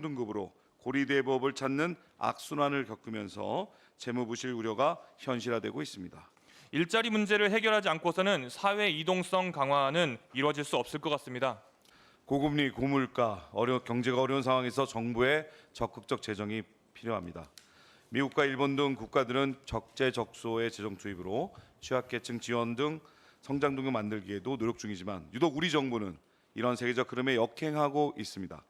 등급으로 고리대법을 찾는 악순환을 겪으면서 재무부실 우려가 현실화되고 있습니다. 일자리 문제를 해결하지 않고서는 사회 이동성 강화는 이루어질 수 없을 것 같습니다. 고금리, 고물가, 어려 경제가 어려운 상황에서 정부의 적극적 재정이 필요합니다. 미국과 일본 등 국가들은 적재적소의 재정 투입으로 취약계층 지원 등 성장 동력 만들기에도 노력 중이지만 유독 우리 정부는 이런 세계적 흐름에 역행하고 있습니다.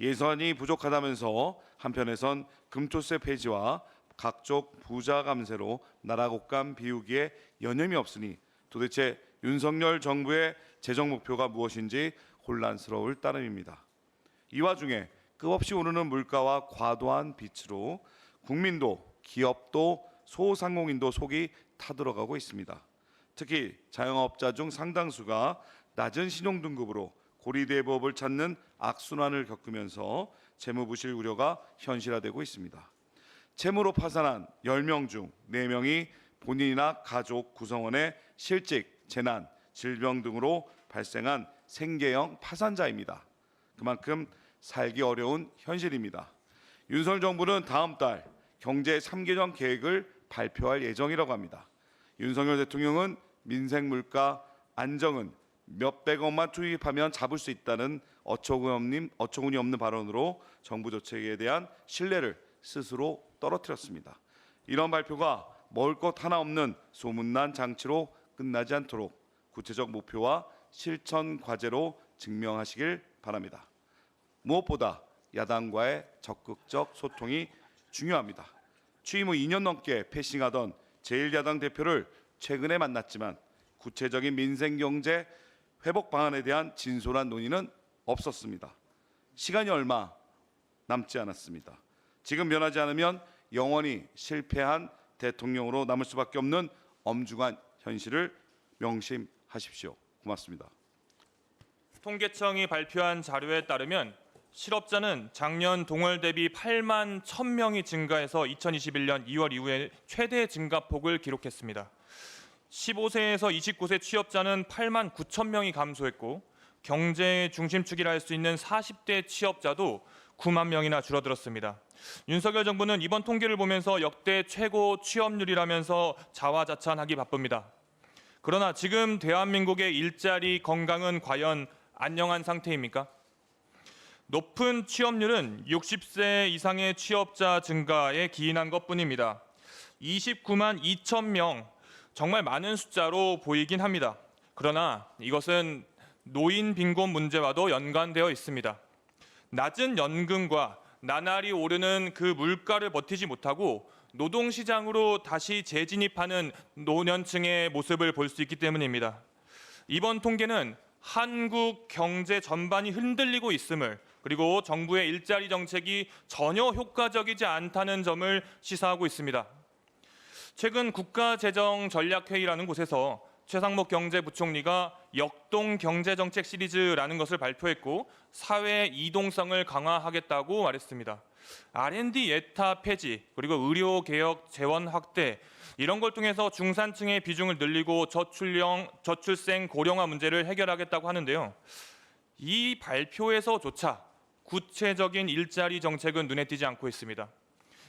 예산이 부족하다면서 한편에선 금토세 폐지와 각종 부자 감세로 나라 곳간 비우기에 여념이 없으니 도대체 윤석열 정부의 재정 목표가 무엇인지 혼란스러울 따름입니다. 이 와중에 끝없이 오르는 물가와 과도한 빚으로 국민도 기업도 소상공인도 속이 타들어가고 있습니다. 특히 자영업자 중 상당수가 낮은 신용 등급으로 고리대 법을 찾는 악순환을 겪으면서 재무부실 우려가 현실화되고 있습니다. 채무로 파산한 10명 중 4명이 본인이나 가족 구성원의 실직, 재난, 질병 등으로 발생한 생계형 파산자입니다. 그만큼 살기 어려운 현실입니다. 윤석열 정부는 다음 달 경제 3개년 계획을 발표할 예정이라고 합니다. 윤석열 대통령은 민생 물가 안정은 몇백억만 투입하면 잡을 수 있다는 어처구니, 없는 발언으로 정부 정책에 대한 신뢰를 스스로 떨어뜨렸습니다. 이런 발표가 먹을 것 하나 없는 소문난 장치로 끝나지 않도록 구체적 목표와 실천 과제로 증명하시길 바랍니다. 무엇보다 야당과의 적극적 소통이 중요합니다. 취임 후 2년 넘게 패싱하던 제1야당 대표를 최근에 만났지만 구체적인 민생 경제 회복 방안에 대한 진솔한 논의는 없었습니다. 시간이 얼마 남지 않았습니다. 지금 변하지 않으면 영원히 실패한 대통령으로 남을 수밖에 없는 엄중한 현실을 명심하십시오. 고맙습니다. 통계청이 발표한 자료에 따르면 실업자는 작년 동월 대비 8만 1000명이 증가해서 2021년 2월 이후에 최대 증가폭을 기록했습니다. 15세에서 29세 취업자는 8만 9천 명이 감소했고 경제의 중심축이라 할 수 있는 40대 취업자도 9만 명이나 줄어들었습니다. 윤석열 정부는 이번 통계를 보면서 역대 최고 취업률이라면서 자화자찬하기 바쁩니다. 그러나 지금 대한민국의 일자리 건강은 과연 안녕한 상태입니까? 높은 취업률은 60세 이상의 취업자 증가에 기인한 것뿐입니다. 29만 2천 명 정말 많은 숫자로 보이긴 합니다. 그러나 이것은 노인 빈곤 문제와도 연관되어 있습니다. 낮은 연금과 나날이 오르는 그 물가를 버티지 못하고 노동시장으로 다시 재진입하는 노년층의 모습을 볼 수 있기 때문입니다. 이번 통계는 한국 경제 전반이 흔들리고 있음을 그리고 정부의 일자리 정책이 전혀 효과적이지 않다는 점을 시사하고 있습니다. 최근 국가재정전략회의라는 곳에서 최상목 경제부총리가 역동 경제정책 시리즈라는 것을 발표했고 사회 이동성을 강화하겠다고 말했습니다. R&D 예타 폐지 그리고 의료 개혁 재원 확대 이런 걸 통해서 중산층의 비중을 늘리고 저출령 저출생 고령화 문제를 해결하겠다고 하는데요. 이 발표에서조차 구체적인 일자리 정책은 눈에 띄지 않고 있습니다.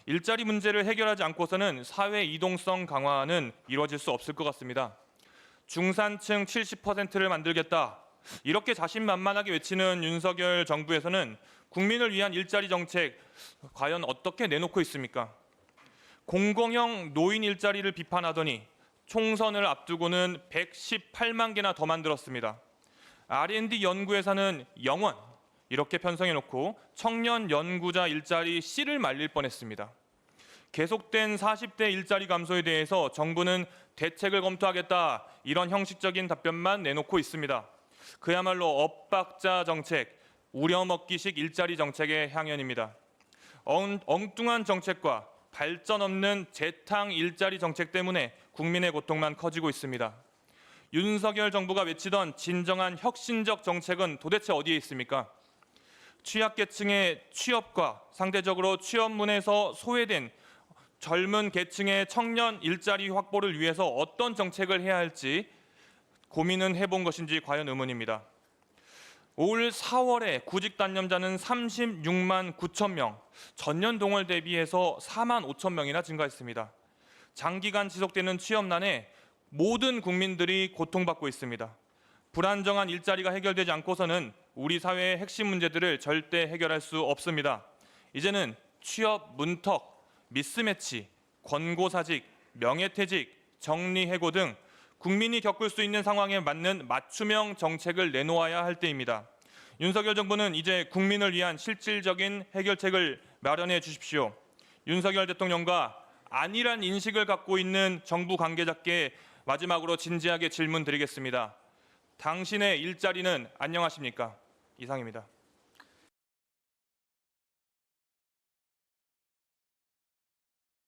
일자리 문제를 해결하지 않고서는 사회 이동성 강화는 이루어질 수 없을 것 같습니다. 중산층 70%를 만들겠다. 이렇게 자신만만하게 외치는 윤석열 정부에서는 국민을 위한 일자리 정책 과연 어떻게 내놓고 있습니까? 공공형 노인 일자리를 비판하더니 총선을 앞두고는 118만 개나 더 만들었습니다. R&D 연구회사는 영원 이렇게 편성해 놓고 청년 연구자 일자리 씨를 말릴 뻔했습니다. 계속된 40대 일자리 감소에 대해서 정부는 대책을 검토하겠다 이런 형식적인 답변만 내놓고 있습니다. 그야말로 엇박자 정책, 우려먹기식 일자리 정책의 향연입니다. 엉, 엉뚱한 정책과 발전 없는 재탕 일자리 정책 때문에 국민의 고통만 커지고 있습니다. 윤석열 정부가 외치던 진정한 혁신적 정책은 도대체 어디에 있습니까? 취약계층의 취업과 상대적으로 취업문에서 소외된 젊은 계층의 청년 일자리 확보를 위해서 어떤 정책을 해야 할지 고민은 해본 것인지 과연 의문입니다. 올 4월에 구직 단념자는 36만 9천 명, 전년 동월 대비해서 4만 5천 명이나 증가했습니다. 장기간 지속되는 취업난에 모든 국민들이 고통받고 있습니다. 불안정한 일자리가 해결되지 않고서는 우리 사회의 핵심 문제들을 절대 해결할 수 없습니다. 이제는 취업 문턱, 미스매치, 권고사직, 명예퇴직, 정리해고 등 국민이 겪을 수 있는 상황에 맞는 맞춤형 정책을 내놓아야 할 때입니다. 윤석열 정부는 이제 국민을 위한 실질적인 해결책을 마련해 주십시오. 윤석열 대통령과 아니란 인식을 갖고 있는 정부 관계자께 마지막으로 진지하게 질문 드리겠습니다. 당신의 일자리는 안녕하십니까? 이상입니다.